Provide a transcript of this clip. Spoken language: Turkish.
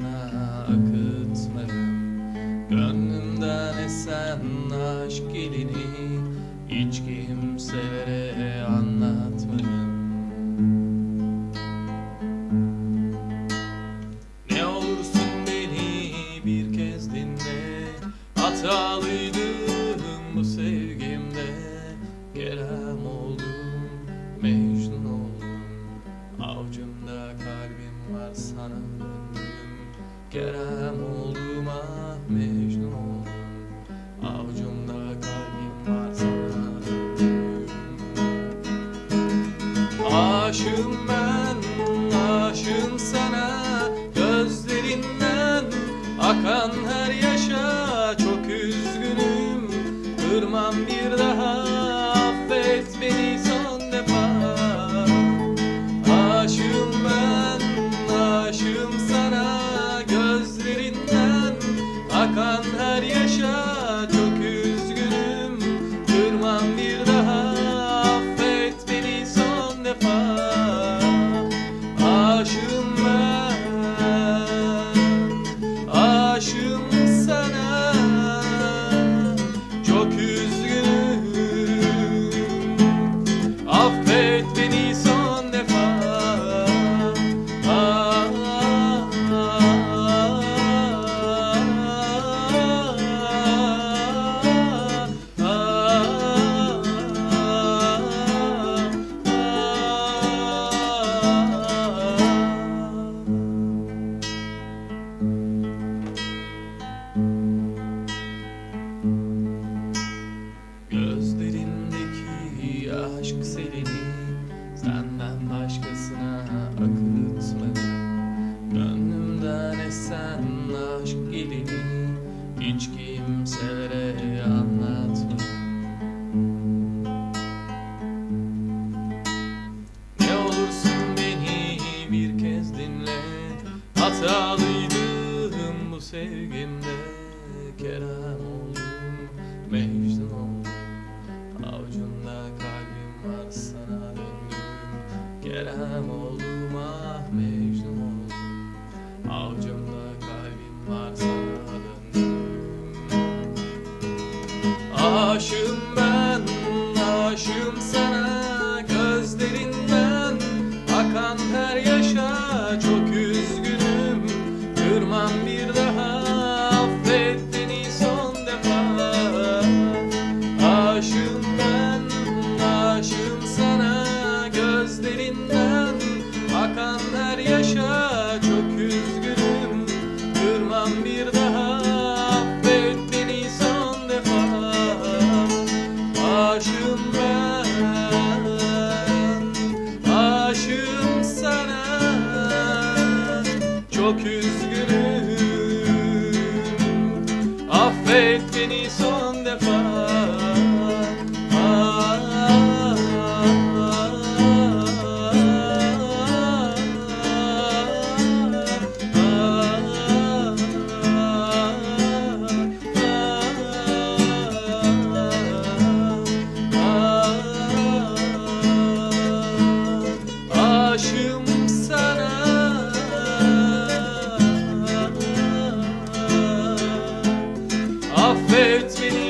başkasına akıtmadım. Gönlümden esen aşk gelini Hiç kimselere anlatmadım. Ne olursun beni bir kez dinle. Hatalıydım bu sevgimde. Kerem oldum, Mecnun oldum. Avcumda kalbim var sana döndüm Kerem oldum ah Mecnun oldum. Avcumda kalbim var sana Aşığım ben, aşığım sana Gözlerinden akan her yaşa Çok üzgünüm, kırmam bir daha Affet beni aşk selini Senden başkasına akıtmadım. Gönlümden esen aşk gelini Hiç kimselere anlatmadım. Ne olursun beni bir kez dinle Hatalıydım bu sevgimde. Kerem oldum, Mecnun oldum Avucunda Kerem oldum ah Mecnun oldum. Avucumda kalbim var sana döndüm Aşığım Affet son defa fades me